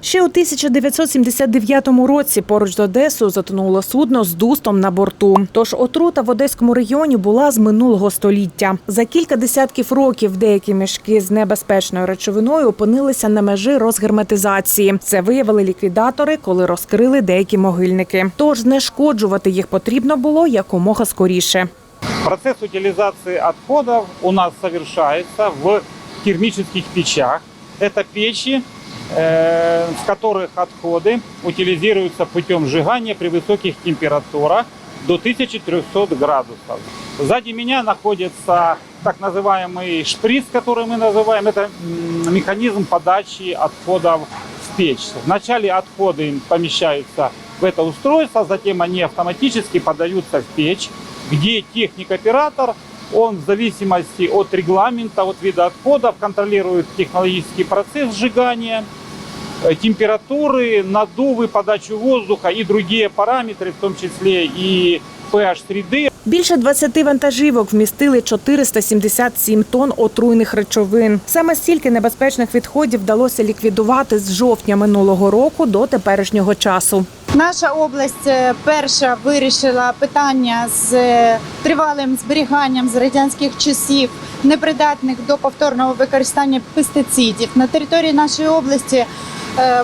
Ще у 1979 році поруч з Одесою затонуло судно з дустом на борту. Тож отрута в одеському регіоні була з минулого століття. За кілька десятків років деякі мішки з небезпечною речовиною опинилися на межі розгерметизації. Це виявили ліквідатори, коли розкрили деякі могильники. Тож знешкоджувати їх потрібно було якомога скоріше. Процесс утилизации отходов у нас совершается в термических печах. Печи, э, в которых отходы утилизируются путем сжигания при высоких температурах до 1300 градусов. Сзади меня находится так называемый шприц, который мы называем. Это механизм подачи отходов в печь. Вначале отходы помещаются в это устройство, затем они автоматически подаются в печь, где техник-оператор, он в зависимости от регламента, от вида отходов, контролирует технологический процесс сжигания, э, температуры, надувы, подачу воздуха и другие параметры, в том числе и pH среды. Більше 20 вантажівок вмістили 477 тонн отруйних речовин. Саме стільки небезпечних відходів вдалося ліквідувати з жовтня минулого року до теперішнього часу. Наша область е, перша вирішила питання з е, тривалим зберіганням з радянських часів непридатних до повторного використання пестицидів. На території нашої області е,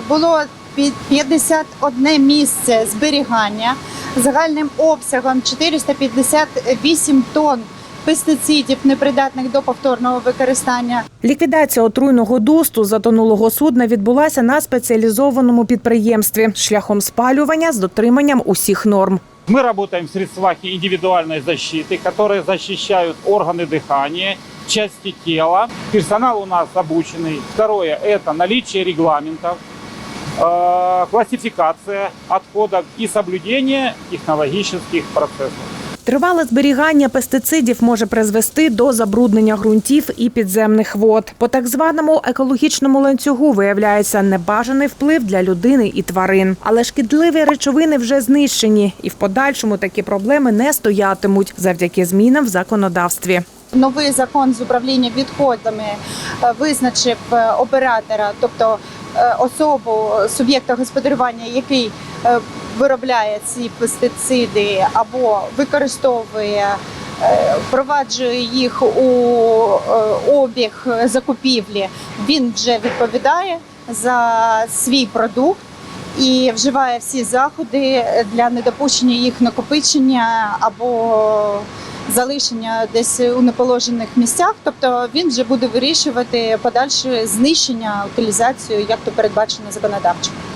було пі- 51 місце зберігання загальним обсягом 458 тонн пестицидів, непридатних до повторного використання. Ліквідація отруйного дусту затонулого судна відбулася на спеціалізованому підприємстві шляхом спалювання з дотриманням усіх норм. Мы работаем в средствах индивидуальной защиты, которые защищают органы дыхания, части тела. Персонал у нас обученный. Второе – это наличие регламентов, э, классификация отходов и соблюдение технологических процессов. Тривале зберігання пестицидів може призвести до забруднення ґрунтів і підземних вод. По так званому екологічному ланцюгу виявляється небажаний вплив для людини і тварин. Але шкідливі речовини вже знищені, і в подальшому такі проблеми не стоятимуть завдяки змінам в законодавстві. Новий закон з управління відходами е, визначив е, оператора, тобто е, особу суб'єкта господарювання, який виробляє ці пестициди або використовує. Впроваджує їх у обіг закупівлі, він вже відповідає за свій продукт і вживає всі заходи для недопущення їх накопичення або залишення десь у неположених місцях. Тобто він вже буде вирішувати подальше знищення, утилізацію, як то передбачено законодавчо.